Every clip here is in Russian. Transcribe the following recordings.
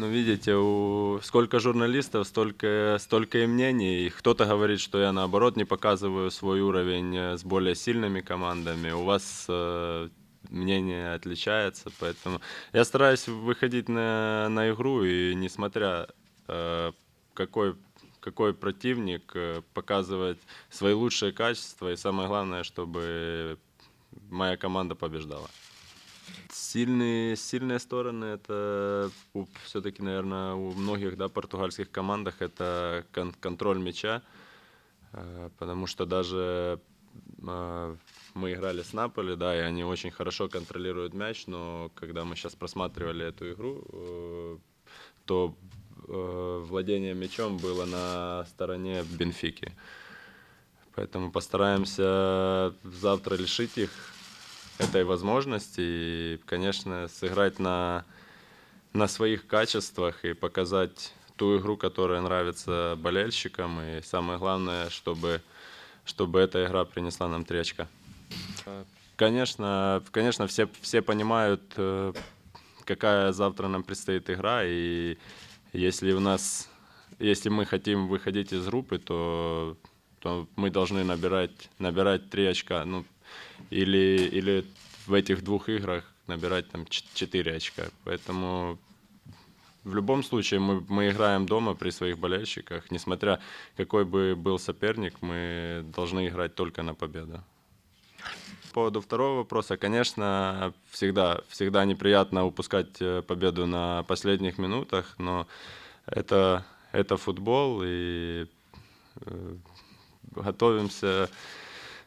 Ну, видите, у... сколько журналистов, столько, столько и мнений. И Кто-то говорит, что я, наоборот, не показываю свой уровень э, с более сильными командами. У вас э, мнение отличается, поэтому я стараюсь выходить на, на игру, и несмотря э, какой, какой противник, э, показывать свои лучшие качества, и самое главное, чтобы моя команда побеждала. Сильные, сильные стороны это все-таки, наверное, у многих да, португальских командах это кон- контроль мяча, э, потому что даже э, мы играли с Наполи, да, и они очень хорошо контролируют мяч, но когда мы сейчас просматривали эту игру, э, то владение мячом было на стороне Бенфики. Поэтому постараемся завтра лишить их этой возможности и, конечно, сыграть на, на своих качествах и показать ту игру, которая нравится болельщикам. И самое главное, чтобы, чтобы эта игра принесла нам три очка. Конечно, конечно, все, все понимают, э, какая завтра нам предстоит игра, и если у нас, если мы хотим выходить из группы, то, то мы должны набирать, набирать три очка, ну, или, или в этих двух играх набирать там 4 очка. Поэтому в любом случае мы, мы играем дома при своих болельщиках. Несмотря какой бы был соперник, мы должны играть только на победу. По поводу второго вопроса, конечно, всегда, всегда неприятно упускать э, победу на последних минутах, но это, это футбол, и э, готовимся,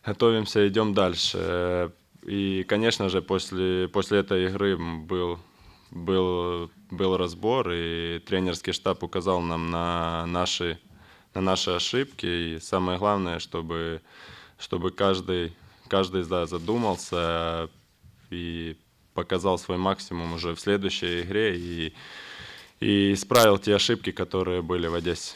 готовимся, идем дальше. И, конечно же, после, после этой игры был, был, был разбор, и тренерский штаб указал нам на наши, на наши ошибки. И самое главное, чтобы, чтобы каждый, каждый да, задумался и показал свой максимум уже в следующей игре и, и исправил те ошибки, которые были в Одессе.